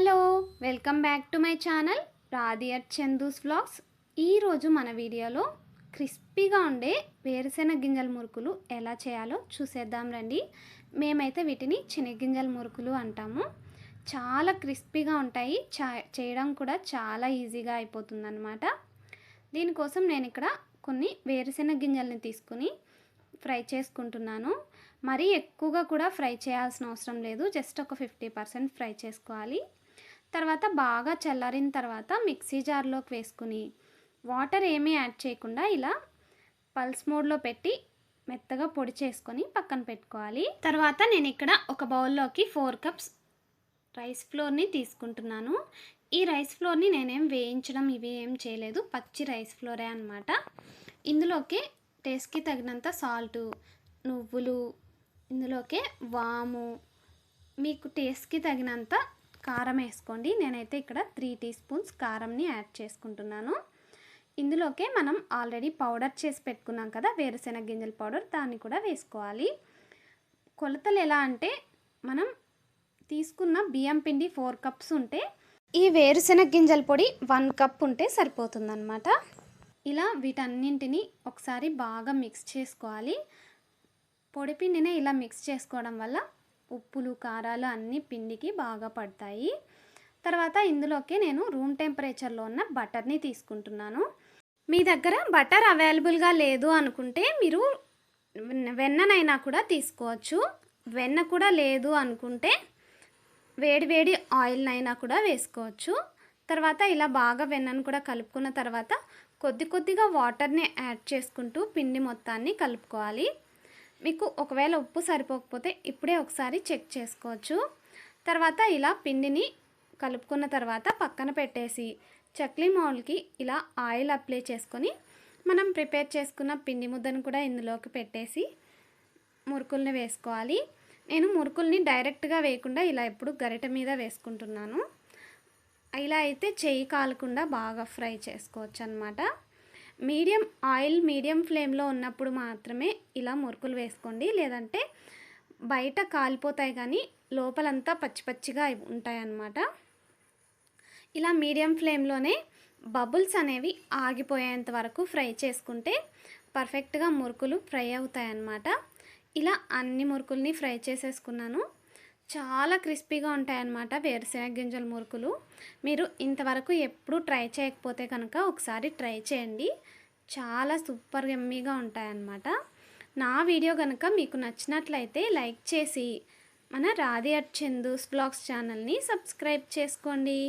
Hello welcome back to my channel రాధియర్ Chandu's vlogs. ఈరోజు మన వీడియోలో క్రిస్పీగా ఉండే వేరుశెనగ గింజల మురుకులు ఎలా చేయాలో చూసేద్దాం రండి. మేమైతే వీటిని శనగగింజల మురుకులు అంటాము. చాలా క్రిస్పీగా ఉంటాయి. చా చేయడం కూడా చాలా ఈజీగా అయిపోతుందన్నమాట. దీనికోసం నేను ఇక్కడ కొన్ని వేరుశెనగ గింజల్ని తీసుకుని ఫ్రై చేసుకుంటున్నాను. మరీ ఎక్కువగా కూడా ఫ్రై చేయాల్సిన అవసరం లేదు. జస్ట్ ఒక ఫిఫ్టీ పర్సెంట్ ఫ్రై చేసుకోవాలి. తర్వాత బాగా చల్లారిన తర్వాత మిక్సీ జార్లోకి వేసుకుని వాటర్ ఏమీ యాడ్ చేయకుండా ఇలా పల్స్ మోడ్లో పెట్టి మెత్తగా పొడి చేసుకొని పక్కన పెట్టుకోవాలి. తర్వాత నేను ఇక్కడ ఒక బౌల్లోకి ఫోర్ కప్స్ రైస్ ఫ్లోర్ని తీసుకుంటున్నాను. ఈ రైస్ ఫ్లోర్ని నేనేం వేయించడం ఇవి ఏం చేయలేదు. పచ్చి రైస్ ఫ్లోరే అనమాట ఇందులోకి టేస్ట్కి తగినంత సాల్టు నువ్వులు ఇందులోకే వాము మీకు టేస్ట్కి తగినంత కారం వేసుకోండి. నేనైతే ఇక్కడ త్రీ టీ స్పూన్స్ కారంని యాడ్ చేసుకుంటున్నాను. ఇందులోకే మనం ఆల్రెడీ పౌడర్ చేసి పెట్టుకున్నాం కదా వేరుశెనగ గింజల పౌడర్ దాన్ని కూడా వేసుకోవాలి. కొలతలు ఎలా అంటే మనం తీసుకున్న బియ్యం పిండి ఫోర్ కప్స్ ఉంటే ఈ వేరుశెనగ గింజల పొడి వన్ కప్ ఉంటే సరిపోతుందన్నమాట. ఇలా వీటన్నింటినీ ఒకసారి బాగా మిక్స్ చేసుకోవాలి. పొడిపిండినే ఇలా మిక్స్ చేసుకోవడం వల్ల ఉప్పులు కారాలు అన్నీ పిండికి బాగా పడతాయి. తర్వాత ఇందులోకి నేను రూమ్ టెంపరేచర్లో ఉన్న బటర్ని తీసుకుంటున్నాను. మీ దగ్గర బటర్ అవైలబుల్గా లేదు అనుకుంటే మీరు వెన్ననైనా కూడా తీసుకోవచ్చు. వెన్న కూడా లేదు అనుకుంటే వేడివేడి ఆయిల్నైనా కూడా వేసుకోవచ్చు. తర్వాత ఇలా బాగా వెన్నను కూడా కలుపుకున్న తర్వాత కొద్ది కొద్దిగా వాటర్ని యాడ్ చేసుకుంటూ పిండి మొత్తాన్ని కలుపుకోవాలి. మీకు ఒకవేళ ఉప్పు సరిపోకపోతే ఇప్పుడే ఒకసారి చెక్ చేసుకోవచ్చు. తర్వాత ఇలా పిండిని కలుపుకున్న తర్వాత పక్కన పెట్టేసి చక్లీ మౌల్కి ఇలా ఆయిల్ అప్లై చేసుకొని మనం ప్రిపేర్ చేసుకున్న పిండి ముద్దను కూడా ఇందులోకి పెట్టేసి మురుకుల్ని వేసుకోవాలి. నేను మురుకుల్ని డైరెక్ట్గా వేయకుండా ఇలా ఎప్పుడు గరిట మీద వేసుకుంటున్నాను. ఇలా అయితే చెయ్యి కాలకుండా బాగా ఫ్రై చేసుకోవచ్చు అనమాట మీడియం ఆయిల్ మీడియం ఫ్లేమ్లో ఉన్నప్పుడు మాత్రమే ఇలా మురుకులు వేసుకోండి. లేదంటే బయట కాలిపోతాయి కానీ లోపలంతా పచ్చి పచ్చిగా ఉంటాయి అన్నమాట ఇలా మీడియం ఫ్లేమ్లోనే బబుల్స్ అనేవి ఆగిపోయేంత వరకు ఫ్రై చేసుకుంటే పర్ఫెక్ట్గా మురుకులు ఫ్రై అవుతాయి అన్నమాట ఇలా అన్ని మురుకుల్ని ఫ్రై చేసేసుకున్నాను. చాలా క్రిస్పీగా ఉంటాయన్నమాట వేరుశెనగ గింజల మురుకులు. మీరు ఇంతవరకు ఎప్పుడూ ట్రై చేయకపోతే కనుక ఒకసారి ట్రై చేయండి. చాలా సూపర్ ఎమ్మీగా ఉంటాయన్నమాట. నా వీడియో కనుక మీకు నచ్చినట్లయితే లైక్ చేసి మన రాధి అట్ చందూస్ బ్లాగ్స్ ఛానల్ని సబ్స్క్రైబ్ చేసుకోండి.